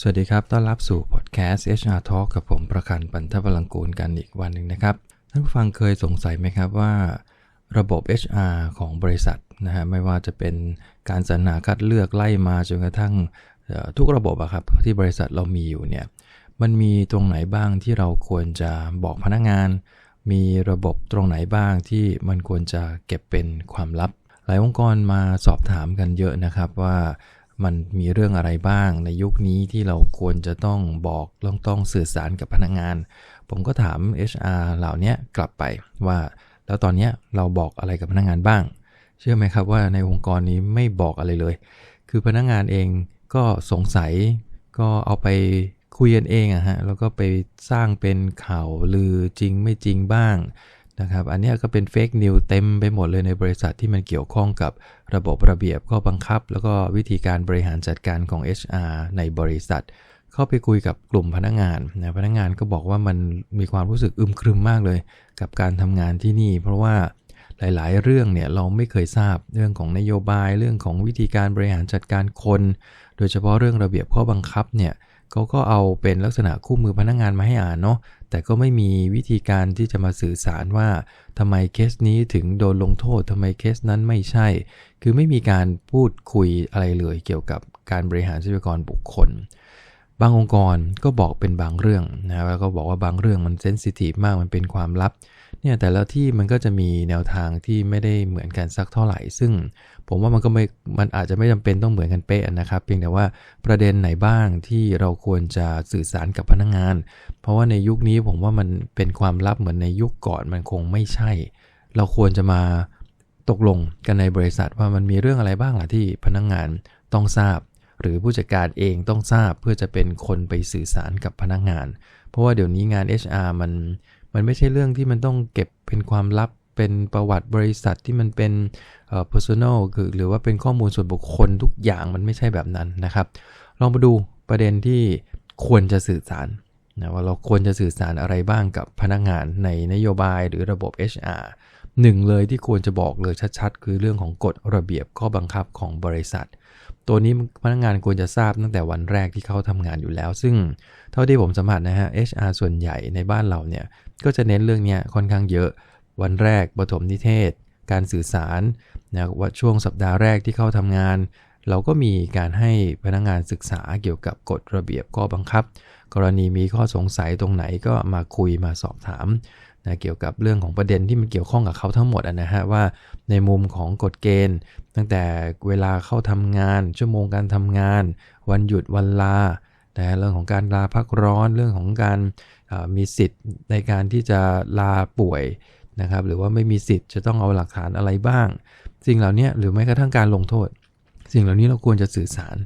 สวัสดีครับ ต้อนรับสู่พอดแคสต์ HR Talk กับผมประคันปันทพลังกูลกันอีกวันหนึ่งนะครับ ท่านผู้ฟังเคยสงสัยไหมครับว่า ระบบ HR ของบริษัทนะฮะไม่ว่าจะเป็นการสรรหาคัดเลือกไล่มาจนกระทั่งทุกระบบอะครับที่บริษัทเรามีอยู่เนี่ยมันมีตรงไหนบ้างที่เราควรจะบอกพนักงาน มีระบบตรงไหนบ้างที่มันควรจะเก็บเป็นความลับ หลายองค์กรมาสอบถามกันเยอะนะครับว่า มันมีเรื่องอะไรบ้างในยุคนี้ที่เราควรจะต้องบอกต้องต้องสื่อสารกับพนักงาน ผมก็ถาม HR เหล่านี้กลับไปว่า แล้วตอนนี้เราบอกอะไรกับพนักงานบ้าง เชื่อไหมครับว่าในองค์กรนี้ไม่บอกอะไรเลย คือพนักงานเองก็สงสัยก็เอาไปคุยกันเองอะฮะแล้วก็ไปสร้างเป็นข่าวลือจริงไม่จริงบ้าง นะครับ อันนี้ก็เป็นเฟกนิวเต็มไปหมดเลยในบริษัทที่มันเกี่ยวข้องกับระบบระเบียบข้อบังคับ แล้วก็วิธีการบริหารจัดการของ HR ในบริษัท เข้าไปคุยกับกลุ่มพนักงานนะพนักงานก็บอกว่ามันมีความรู้สึกอึมครึมมากเลย กับการทำงานที่นี่ เพราะว่าหลายๆ เรื่องเนี่ยเราไม่เคยทราบเรื่องของนโยบายเรื่องของวิธีการบริหารจัดการคน โดยเฉพาะเรื่องระเบียบข้อบังคับเนี่ย เขาก็เอาเป็นลักษณะคู่มือพนักงานมาให้อ่านเนาะแต่ก็ไม่มีวิธีการที่จะมาสื่อสารว่าทำไมเคสนี้ถึงโดนลงโทษทำไมเคสนั้นไม่ใช่ คือไม่มีการพูดคุยอะไรเลยเกี่ยวกับการบริหารทรัพยากรบุคคล บางองค์กรก็บอกเป็นบางเรื่องนะแล้วก็บอกว่าบางเรื่องมันเซนซิทีฟมากมันเป็นความลับ เนี่ยแต่ละที่มันก็จะมีแนวทางที่ไม่ได้เหมือนกันสักเท่าไหร่ ซึ่งผมว่ามันก็ไม่ มันอาจจะไม่จำเป็นต้องเหมือนกันเป๊ะนะครับ เพียงแต่ว่าประเด็นไหนบ้างที่เราควรจะสื่อสารกับพนักงงาน เพราะว่าในยุคนี้ผมว่ามันเป็นความลับเหมือนในยุคก่อนมันคงไม่ใช่ เราควรจะมาตกลงกันในบริษัทว่ามันมีเรื่องอะไรบ้างล่ะที่พนักงงานต้องทราบ หรือผู้จัดการเองต้องทราบเพื่อจะเป็นคนไปสื่อสารกับพนักงาน เพราะว่าเดี๋ยวนี้งาน HR มัน มันไม่ใช่เรื่องที่มันต้องเก็บเป็นความลับเป็นประวัติบริษัทที่มันเป็นเอ่อ personal คือหรือว่าเป็นข้อมูลส่วนบุคคลทุกอย่างมันไม่ใช่แบบนั้นนะครับ ลองมาดูประเด็นที่ควรจะสื่อสารนะว่าเราควรจะสื่อสารอะไรบ้างกับพนักงานในนโยบายหรือระบบ HR หนึ่งเลยที่ควรจะบอกเลยชัดๆ คือเรื่องของกฎระเบียบข้อบังคับของบริษัท ตัวนี้พนักงานควรจะทราบตั้งแต่วันแรกที่เขาทำงานอยู่แล้ว ซึ่งเท่าที่ผมสัมผัสนะฮะ HR ส่วนใหญ่ในบ้านเราเนี่ยก็จะเน้นเรื่องนี้ค่อนข้างเยอะ วันแรกปฐมนิเทศ การสื่อสารนะว่าช่วงสัปดาห์แรกที่เข้าทำงาน เราก็มีการให้พนักงานศึกษาเกี่ยวกับกฎระเบียบข้อบังคับ กรณีมีข้อสงสัยตรงไหนก็มาคุยมาสอบถาม นะเกี่ยวกับเรื่องของประเด็นที่มันเกี่ยวข้องกับเขาทั้งหมดนะฮะว่าในมุมของกฎเกณฑ์ ตั้งแต่เวลาเข้าทำงาน ชั่วโมงการทำงาน วันหยุดวันลานะเรื่องของการลาพักร้อนเรื่องของการมีสิทธิ์ในการที่จะลาป่วยนะครับหรือว่าไม่มีสิทธิ์จะต้องเอาหลักฐานอะไรบ้าง สิ่งเหล่านี้หรือแม้กระทั่งการลงโทษ สิ่งเหล่านี้เราควรจะสื่อสาร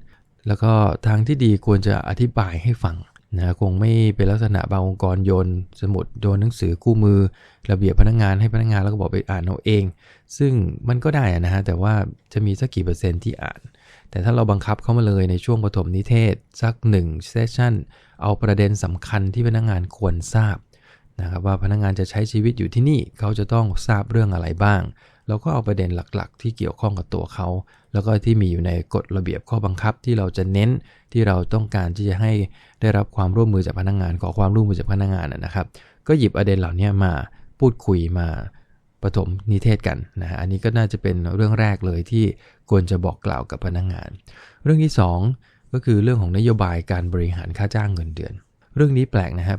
แล้วก็ทางที่ดีควรจะอธิบายให้ฟัง นะคงไม่เป็นลักษณะบางองค์กรโยนสมุดโยนหนังสือคู่มือ ระเบียบพนักงงานให้พนักงงานแล้วก็บอกไปอ่านเอาเอง ซึ่งมันก็ได้นะฮะแต่ว่าจะมีสักกี่เปอร์เซ็นต์ที่อ่าน แต่ถ้าเราบังคับเข้ามาเลยในช่วงปฐมนิเทศ สัก1เซสชั่น เอาประเด็นสำคัญที่พนักงงานควรทราบนะครับว่าพนักงงานจะใช้ชีวิตอยู่ที่นี่เขาจะต้องทราบเรื่องอะไรบ้าง เราก็เอาประเด็นหลักๆ ที่เกี่ยวข้องกับตัวเขา แล้วก็ที่มีอยู่ในกฎระเบียบข้อบังคับที่เราจะเน้นที่เราต้องการที่จะให้ได้รับความร่วมมือจากพนักงงานขอความร่วมมือจากพนักงงานนะครับ ก็หยิบประเด็นเหล่านี้มาพูดคุยมาปฐมนิเทศกันนะฮะอันนี้ก็น่าจะเป็นเรื่องแรกเลยที่ควรจะบอกกล่าวกับพนักงงาน เรื่องที่ 2 ก็คือเรื่องของนโยบายการบริหารค่าจ้างเงินเดือน เรื่องนี้แปลกนะครับ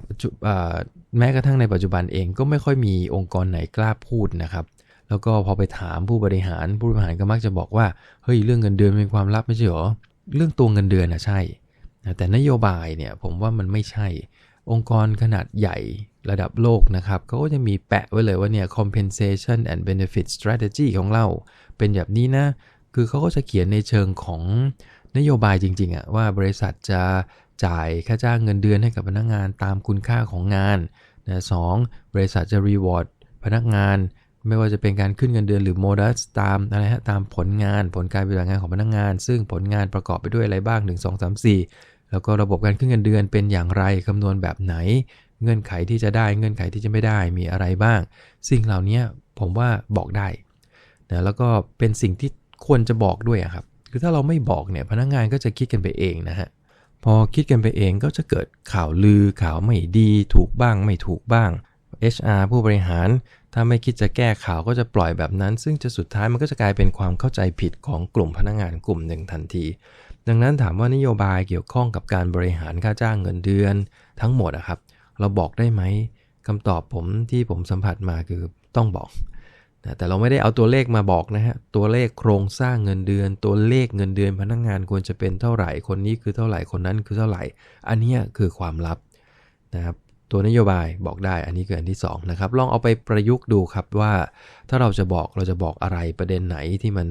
แม้กระทั่งในปัจจุบันเองก็ไม่ค่อยมีองค์กรไหนกล้าพูดนะครับ แล้วก็พอไปถามผู้บริหารผู้บริหารก็มักจะบอกว่าเฮ้ยเรื่องเงินเดือนเป็นความลับไม่ใช่หรอเรื่องตัวเงินเดือนนะใช่ แต่นโยบายเนี่ยผมว่ามันไม่ใช่ องค์กรขนาดใหญ่ระดับโลกนะครับเขาก็จะมีแปะไว้เลยว่าเนี่ย compensation and benefit strategy ของเรา เป็นแบบนี้นะ คือเขาก็จะเขียนในเชิงของนโยบายจริงๆอะว่าบริษัทจะจ่ายค่าจ้างเงินเดือนให้กับพนักงงานตามคุณค่าของงานนะสบริษัทจะ reward พนักงาน ไม่ว่าจะเป็นการขึ้นเงินเดือนหรือโมดัสตามอะไรฮะตามผลงานผลการปฏิบัติงานของพนักงงาน ซึ่งผลงานประกอบไปด้วยอะไรบ้าง 1 2 3 4 แล้วก็ระบบการขึ้นเงินเดือนเป็นอย่างไรคำนวณแบบไหน เงื่อนไขที่จะได้เงื่อนไขที่จะไม่ได้มีอะไรบ้าง สิ่งเหล่านี้ผมว่าบอกได้นะแล้วก็เป็นสิ่งที่ควรจะบอกด้วยครับคือถ้าเราไม่บอกเนี่ยพนักงงานก็จะคิดกันไปเองนะฮะพอคิดกันไปเองก็จะเกิดข่าวลือข่าวไม่ดี ถูกบ้างไม่ถูกบ้าง HR ผู้บริหาร ถ้าไม่คิดจะแก้ข่าวก็จะปล่อยแบบนั้น ซึ่งจะสุดท้ายมันก็จะกลายเป็นความเข้าใจผิดของกลุ่มพนักงานกลุ่มหนึ่งทันที ดังนั้นถามว่านโยบายเกี่ยวข้องกับการบริหารค่าจ้างเงินเดือน ทั้งหมดอะครับ เราบอกได้ไหมคำตอบผมที่ผมสัมผัสมาคือต้องบอกนะแต่เราไม่ได้เอาตัวเลขมาบอกนะฮะ ตัวเลขโครงสร้างเงินเดือน ตัวเลขเงินเดือนพนักงานควรจะเป็นเท่าไหร่ คนนี้คือเท่าไหร่ คนนั้นคือเท่าไหร่ อันนี้คือความลับนะครับ ตัวนโยบายบอกได้ อันนี้คืออันที่2นะครับ ลองเอาไปประยุกต์ดูครับว่าถ้าเราจะบอกเราจะบอกอะไรประเด็นไหนที่มัน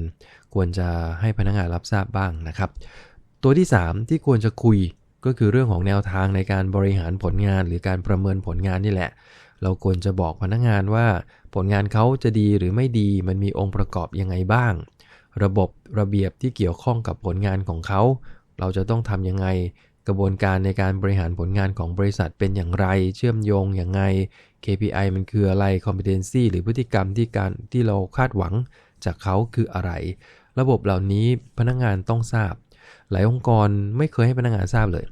ควรจะให้พนักงานรับทราบบ้างนะครับ ตัวที่ 3 ที่ควรจะคุยก็คือเรื่องของแนวทางในการบริหารผลงานหรือการประเมินผลงานนี่แหละ เราควรจะบอกพนักงานว่าผลงานเขาจะดีหรือไม่ดีมันมีองค์ประกอบยังไงบ้าง ระบบระเบียบที่เกี่ยวข้องกับผลงานของเขา เราจะต้องทำยังไง กระบวนการในการบริหารผลงานของบริษัทเป็นอย่างไร เชื่อมโยงอย่างไง KPI มันคืออะไร competency หรือพฤติกรรมที่การที่เราคาดหวังจากเขาคืออะไร ระบบเหล่านี้พนักงานต้องทราบ หลายองค์กรไม่เคยให้พนักงานทราบเลย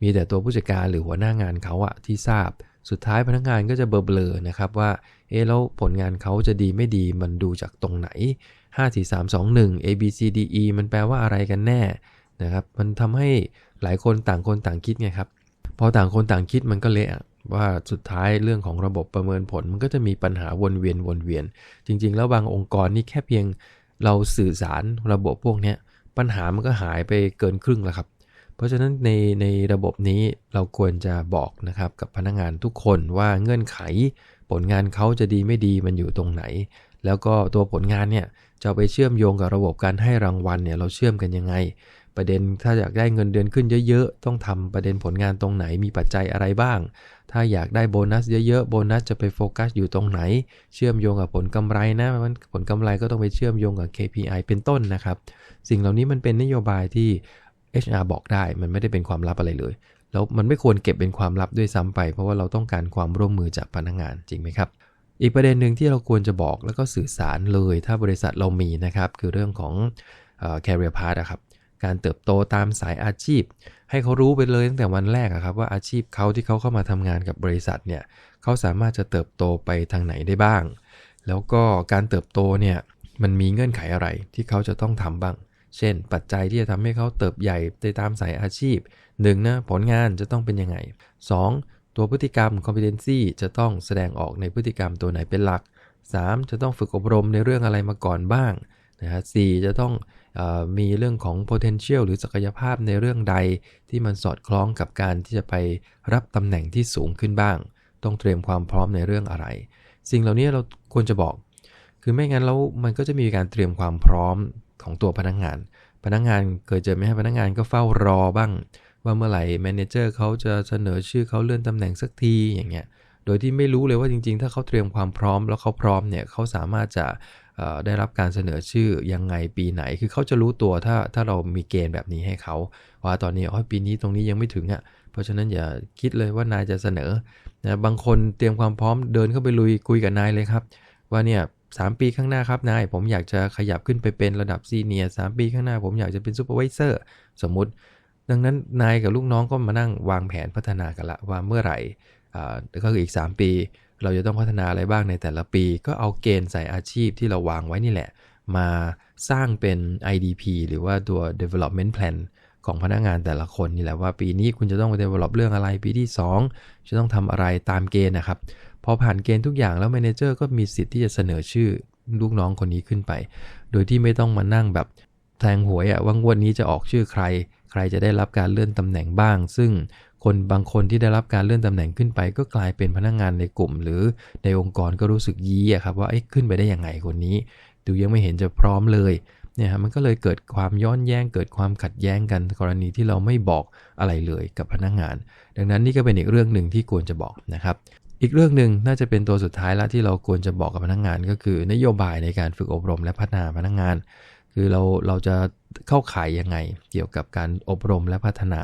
มีแต่ตัวผู้จัดการหรือหัวหน้างานเขาอะที่ทราบ สุดท้ายพนักงานก็จะเบลอๆนะครับว่า เอ๊แล้วผลงานเขาจะดีไม่ดีมันดูจากตรงไหน 5 4 3 2 1 A B C D E มันแปลว่าอะไรกันแน่นะครับ มันทำให้ หลายคนต่างคนต่างคิดไงครับ พอต่างคนต่างคิดมันก็เละว่าสุดท้ายเรื่องของระบบประเมินผลมันก็จะมีปัญหาวนเวียนวนเวียน จริง ๆ แล้วบางองค์กรนี่แค่เพียงเราสื่อสารระบบพวกนี้ปัญหามันก็หายไปเกินครึ่งแล้วครับ เพราะฉะนั้นในในระบบนี้เราควรจะบอกนะครับกับพนักงานทุกคนว่าเงื่อนไข ผลงานเขาจะดีไม่ดีมันอยู่ตรงไหน แล้วก็ตัวผลงานเนี่ยจะไปเชื่อมโยงกับระบบการให้รางวัลเนี่ยเราเชื่อมกันยังไง ประเด็นถ้าอยากได้เงินเดือนขึ้นเยอะๆ ต้องทำประเด็นผลงานตรงไหนมีปัจจัยอะไรบ้าง ถ้าอยากได้โบนัสเยอะๆ โบนัสจะไปโฟกัสอยู่ตรงไหน เชื่อมโยงกับผลกำไรนะผลกำไรก็ต้องไปเชื่อมโยงกับ KPI เป็นต้นนะครับ สิ่งเหล่านี้มันเป็นนโยบายที่ HR บอกได้ มันไม่ได้เป็นความลับอะไรเลย แล้วมันไม่ควรเก็บเป็นความลับด้วยซ้ำไป เพราะว่าเราต้องการความร่วมมือจากพนักงานจริงไหมครับอีกประเด็นหนึ่งที่เราควรจะบอกแล้วก็สื่อสารเลย ถ้าบริษัทเรามีนะครับ คือเรื่องของ career path นะครับ การเติบโตตามสายอาชีพ ให้เขารู้ไปเลยตั้งแต่วันแรกครับว่าอาชีพเขาที่เขาเข้ามาทำงานกับบริษัทเนี่ยเขาสามารถจะเติบโตไปทางไหนได้บ้าง แล้วก็การเติบโตเนี่ยมันมีเงื่อนไขอะไรที่เขาจะต้องทำบ้าง เช่น ปัจจัยที่จะทำให้เขาเติบใหญ่ไปตามสายอาชีพ 1. นะผลงานจะต้องเป็นยังไง 2. ตัวพฤติกรรม competency จะต้องแสดงออกในพฤติกรรมตัวไหนเป็นหลัก 3. จะต้องฝึกอบรมในเรื่องอะไรมาก่อนบ้างนะฮะสจะต้อง มีเรื่องของ potential หรือศักยภาพในเรื่องใด ที่มันสอดคล้องกับการที่จะไปรับตำแหน่งที่สูงขึ้นบ้าง ต้องเตรียมความพร้อมในเรื่องอะไร สิ่งเหล่านี้เราควรจะบอก คือไม่งั้นแล้วมันก็จะมีการเตรียมความพร้อมของตัวพนักงงาน พนักงงานเคยเจอไหมพนักงงานก็เฝ้ารอบ้าง ว่าเมื่อไหร่แมเนเจอร์เขาจะเสนอชื่อเขาเลื่อนตำแหน่งสักทีอย่างเงี้ยโดยที่ไม่รู้เลยว่าจริงๆ ถ้าเขาเตรียมความพร้อมแล้วเขาพร้อมเนี่ยเขาสามารถจะ ได้รับการเสนอชื่อยังไงปีไหน คือเขาจะรู้ตัวถ้าถ้าเรามีเกณฑ์แบบนี้ให้เขาว่าตอนนี้อ๋อปีนี้ตรงนี้ยังไม่ถึงอะ่ะ เพราะฉะนั้นอย่าคิดเลยว่านายจะเสนอนะบางคนเตรียมความพร้อมเดินเข้าไปลุยคุยกับนายเลยครับ ว่าเนี่ยสปีข้างหน้าครับนาย ผมอยากจะขยับขึ้นไปเป็นระดับซีเนียสปีข้างหน้าผมอยากจะเป็นซูเปอร์วิเซอร์สมมุติ ดังนั้นนายกับลูกน้องก็มานั่งวางแผนพัฒนากันละว่าเมื่อไหร่ก็คืออีก 3 ปี เราจะต้องพัฒนาอะไรบ้างในแต่ละปี ก็เอาเกณฑ์ใส่อาชีพที่เราวางไว้นี่แหละ มาสร้างเป็น IDP หรือว่าตัว development plan ของพนักงานแต่ละคนนี่แหละว่าปีนี้คุณจะต้องไป develop เรื่องอะไรปีที่ 2 จะต้องทำอะไรตามเกณฑ์นะครับ พอผ่านเกณฑ์ทุกอย่างแล้ว manager ก็มีสิทธิ์ที่จะเสนอชื่อลูกน้องคนนี้ขึ้นไป โดยที่ไม่ต้องมานั่งแบบแทงหวยอะว่างวดนี้จะออกชื่อใคร ใครจะได้รับการเลื่อนตำแหน่งบ้าง ซึ่ง คนบางคนที่ได้รับการเลื่อนตำแหน่งขึ้นไป ก็กลายเป็นพนักงงานในกลุ่ม หรือในองค์กรก็รู้สึกยี้อะครับว่าขึ้นไปได้ยังไงคนนี้ ดูยังไม่เห็นจะพร้อมเลยเนี่ยฮะมันก็เลยเกิดความย้อนแย้งเกิดความขัดแย้งกันกรณีที่เราไม่บอกอะไรเลยกับพนักงงาน ดังนั้นนี่ก็เป็นอีกเรื่องหนึ่งที่ควรจะบอกนะครับอีกเรื่องหนึ่งน่าจะเป็นตัวสุดท้ายละที่เราควรจะบอกกับพนักงงาน ก็คือนโยบายในการฝึกอบรมและพัฒนาพนักงงาน คือเราเราจะเข้าข่ายยังไง เกี่ยวกับการอบรมและพัฒนา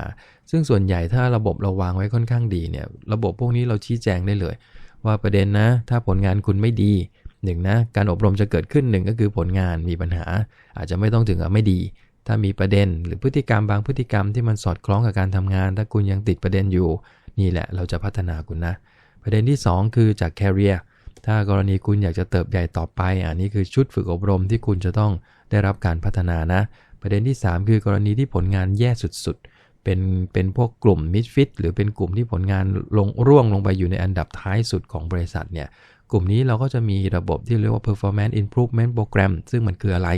ซึ่งส่วนใหญ่ถ้าระบบเราวางไว้ค่อนข้างดีเนี่ยระบบพวกนี้เราชี้แจงได้เลย ว่าประเด็นนะ ถ้าผลงานคุณไม่ดีหนึ่งนะการอบรมจะเกิดขึ้นหนึ่งก็คือผลงานมีปัญหา อาจจะไม่ต้องถึงกับไม่ดี ถ้ามีประเด็นหรือพฤติกรรมบางพฤติกรรมที่มันสอดคล้องกับการทำงาน ถ้าคุณยังติดประเด็นอยู่ นี่แหละเราจะพัฒนาคุณนะ ประเด็นที่ 2 คือจาก career ถ้ากรณีคุณอยากจะเติบใหญ่ต่อไป อันนี้คือชุดฝึกอบรมที่คุณจะต้อง ได้รับการพัฒนานะ ประเด็นที่ 3 คือกรณีที่ผลงานแย่สุดๆ เป็นเป็นพวกกลุ่มมิดฟิตหรือเป็นกลุ่มที่ผลงานลงร่วงลงไปอยู่ในอันดับท้ายสุดของบริษัทเนี่ยกลุ่มนี้เราก็จะมีระบบที่เรียกว่า performance improvement program ซึ่งมันคืออะไร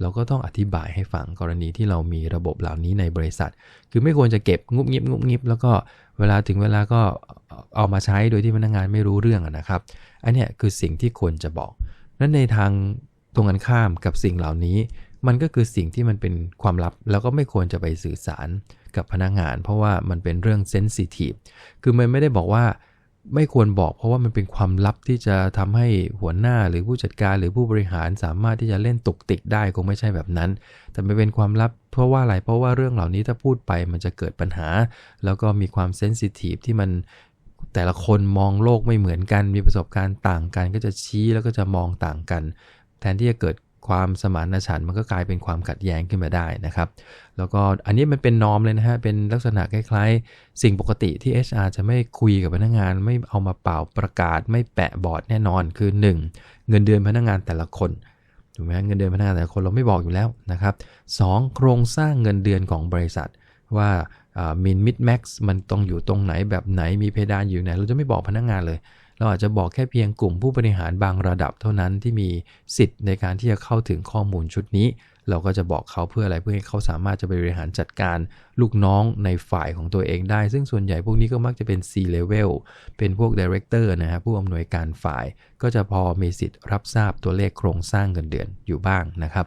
เราก็ต้องอธิบายให้ฟังกรณีที่เรามีระบบเหล่านี้ในบริษัท คือไม่ควรจะเก็บงุบงิบงุบงิบแล้วก็เวลาถึงเวลาก็เอามาใช้โดยที่พนักงานไม่รู้เรื่องนะครับ อันนี้คือสิ่งที่ควรจะบอก นั้นในทาง รงกันข้ามกับสิ่งเหล่านี้ มันก็คือสิ่งที่มันเป็นความลับ แล้วก็ไม่ควรจะไปสื่อสารกับพนักงาน เพราะว่ามันเป็นเรื่องเซนซิทีฟคือมันไม่ได้บอกว่าไม่ควรบอกเพราะว่ามันเป็นความลับที่จะทำให้หัวหน้าหรือผู้จัดการหรือผู้บริหารสามารถที่จะเล่นตุกติกได้คงไม่ใช่แบบนั้น แต่ไม่เป็นความลับ เพราะว่าอะไรเพราะว่าเรื่องเหล่านี้ถ้าพูดไปมันจะเกิดปัญหา แล้วก็มีความเซนซิทีฟที่มันแต่ละคนมองโลกไม่เหมือนกัน มีประสบการณ์ต่างกัน ก็จะชี้แล้วก็จะมองต่างกัน แทนที่จะเกิดความสมานฉันท์มันก็กลายเป็นความขัดแย้งขึ้นมาได้นะครับ แล้วก็อันนี้มันเป็นนอมเลยนะฮะ เป็นลักษณะคล้ายๆ สิ่งปกติที่ HR จะไม่คุยกับพนักงาน ไม่เอามาเป่าประกาศ ไม่แปะบอร์ดแน่นอนคือ 1. เงินเดือนพนักงานแต่ละคนถูกไหมเงินเดือนพนักงานแต่ละคนเราไม่บอกอยู่แล้วนะครับสโครงสร้างเงินเดือนของบริษัท ว่ามินมิดแม็กซ์มันต้องอยู่ตรงไหนแบบไหนมีเพดานอยู่ไหน เราจะไม่บอกพนักงานเลย เราอาจจะบอกแค่เพียงกลุ่มผู้บริหารบางระดับเท่านั้นที่มีสิทธิ์ในการที่จะเข้าถึงข้อมูลชุดนี้ เราก็จะบอกเขาเพื่ออะไรเพื่อให้เขาสามารถจะไปบริหารจัดการลูกน้องในฝ่ายของตัวเองได้ ซึ่งส่วนใหญ่พวกนี้ก็มักจะเป็น C level เป็นพวก director นะครับผู้อำนวยการฝ่าย ก็จะพอมีสิทธิ์รับทราบตัวเลขโครงสร้างเงินเดือนอยู่บ้างนะครับ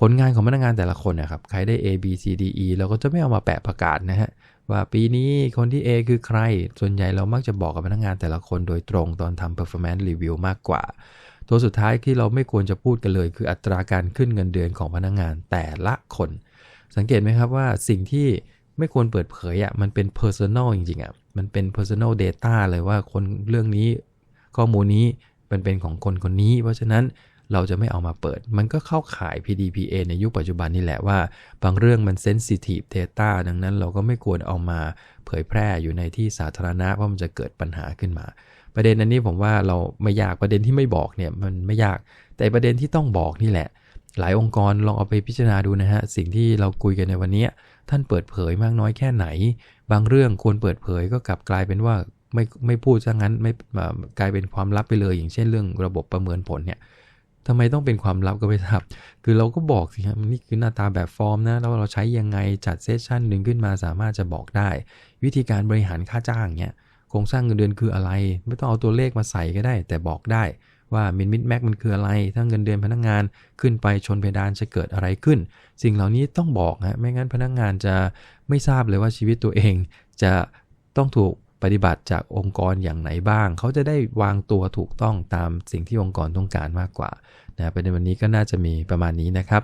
ผลงานของพนักงานแต่ละคนนะครับ ใครได้ A B C D E เราก็จะไม่เอามาแปะประกาศนะฮะ ว่าปีนี้คนที่ A คือใคร ส่วนใหญ่เรามักจะบอกกับพนักงานแต่ละคนโดยตรงตอนทำ performance review มากกว่า ตัวสุดท้ายที่เราไม่ควรจะพูดกันเลย คืออัตราการขึ้นเงินเดือนของพนักงานแต่ละคน สังเกตไหมครับว่าสิ่งที่ไม่ควรเปิดเผยอะมันเป็น personal จริงๆอะมันเป็น personal data เลยว่าคนเรื่องนี้ ข้อมูลนี้เป็นเป็นของคนคนนี้ เพราะฉะนั้น เราจะไม่เอามาเปิด มันก็เข้าขาย PDPA ในยุคปัจจุบันนี่แหละว่า บางเรื่องมัน sensitive data ดังนั้นเราก็ไม่ควรเอามาเผยแพร่อยู่ในที่สาธารณะเพราะมันจะเกิดปัญหาขึ้นมา ประเด็นอันนี้ผมว่าเราไม่ยากประเด็นที่ไม่บอกเนี่ยมันไม่ยาก แต่ประเด็นที่ต้องบอกนี่แหละ หลายองค์กรลองเอาไปพิจารณาดูนะฮะสิ่งที่เราคุยกันในวันนี้ท่านเปิดเผยมากน้อยแค่ไหน บางเรื่องควรเปิดเผยก็กลับกลายเป็นว่าไม่ไม่พูดซะงั้นไม่กลายเป็นความลับไปเลย อย่างเช่นเรื่องระบบประเมินผลเนี่ย ทำไมต้องเป็นความลับก็ไม่ทราบ คือเราก็บอกสิครับนี่คือหน้าตาแบบฟอร์มนะ แล้วเราใช้ยังไงจัดเซสชันหนึ่งขึ้นมาสามารถจะบอกได้ วิธีการบริหารค่าจ้างเนี่ยโครงสร้างเงินเดือนคืออะไร ไม่ต้องเอาตัวเลขมาใส่ก็ได้ แต่บอกได้ว่ามินมิดแม็กมันคืออะไร ถ้าเงินเดือนพนักงงานขึ้นไปชนเพดานจะเกิดอะไรขึ้น สิ่งเหล่านี้ต้องบอกฮะไม่งั้นพนักงงานจะไม่ทราบเลยว่าชีวิตตัวเอง จะต้องถูก ปฏิบัติจากองค์กรอย่างไหนบ้าง เขาจะได้วางตัวถูกต้องตามสิ่งที่องค์กรต้องการมากกว่านะประเด็นวันนี้ก็น่าจะมีประมาณนี้นะครับ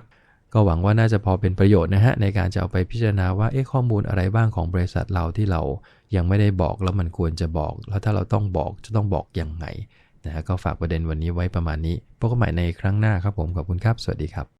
ก็หวังว่าน่าจะพอเป็นประโยชน์นะฮะในการจะเอาไปพิจารณาว่าเอ๊ะข้อมูลอะไรบ้างของบริษัทเราที่เรายังไม่ได้บอกแล้วมันควรจะบอก แล้วถ้าเราต้องบอกจะต้องบอกอยังไงนะฮะก็ฝากประเด็นวันนี้ไว้ประมาณนี้พบกันใหม่ในครั้งหน้าครับผมขอบคุณครับ สวัสดีครับ